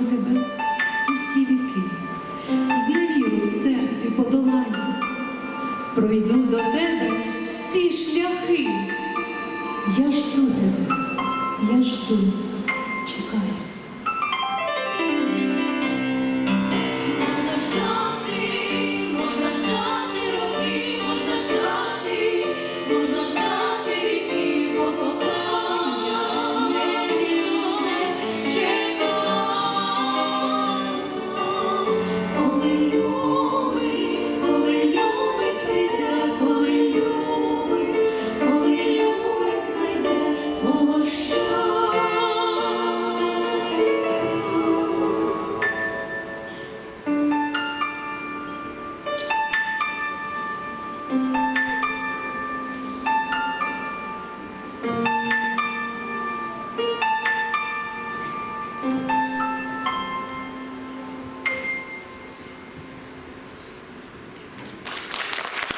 я ждатиму тебе усі віки, зневіру в серці подолаю, пройду до тебе всі шляхи. Я жду тебе, я жду, thank you.